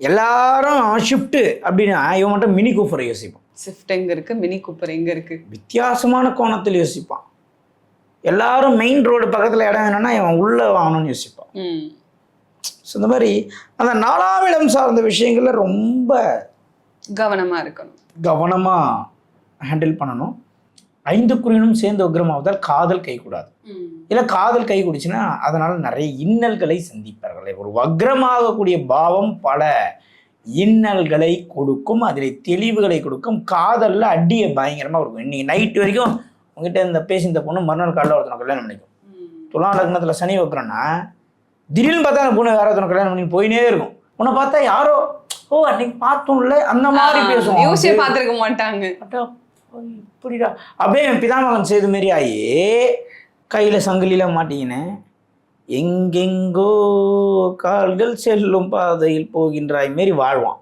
எல்லாரும் ஷிஃப்ட்டு அப்படின்னா இவன் மட்டும் மினி கூப்பரை யோசிப்பான். ஸ்விஃப்ட் எங்க இருக்கு? மினி கூப்பர் எங்க இருக்கு? வித்தியாசமான கோணத்தில் யோசிப்பான். எல்லாரும் மெயின் ரோடு பக்கத்தில் இடம் வேணும்னா இவன் உள்ளே வாங்கணும்னு யோசிப்பான். ஸோ இந்த மாதிரி அந்த நாலாம் இடம் சார்ந்த விஷயங்கள்ல ரொம்ப கவனமா இருக்கணும். கவனமாக ஹேண்டில் பண்ணணும். ஐந்து குறியனும் சேர்ந்து உக்ரமாவதால் காதல் கைகூடாது. ம். இல்லை காதல் கை குடிச்சுன்னா அதனால் நிறைய இன்னல்களை சந்திப்பார்கள். ஒரு வக்ரமாகக்கூடிய பாவம் பல இன்னல்களை கொடுக்கும் அதில் தெளிவுகளை கொடுக்கும் காதலில் அடியை பயங்கரமாக இருக்கும் இன்னைக்கு நைட் வரைக்கும் உங்ககிட்ட இந்த பேசி இந்த பொண்ணு மறுநாள் காலையில் ஒருத்தனை கல்யாணம் பண்ணிக்கும். துலா லக்னத்தில் சனி வைக்கிறோன்னா திடீர்னு பார்த்தா அந்த பொண்ணு வேற ஒருத்தனை கல்யாணம் பண்ணி போயினே இருக்கும். உன்னை பார்த்தா யாரோ ஓ அன்னைக்கு பார்த்தோம்ல அந்த மாதிரி பேசுவோம் யோசிச்சு பார்த்திருக்க மாட்டாங்க. இப்படிடா. அப்படியே என் பிதாமகன் செய்த மாரி ஆகி கையில் சங்கிலியில் மாட்டிக்கினேன். எங்கெங்கோ கால்கள் செல்லும் பாதையில் போகின்றாய். மாரி வாழ்வான்.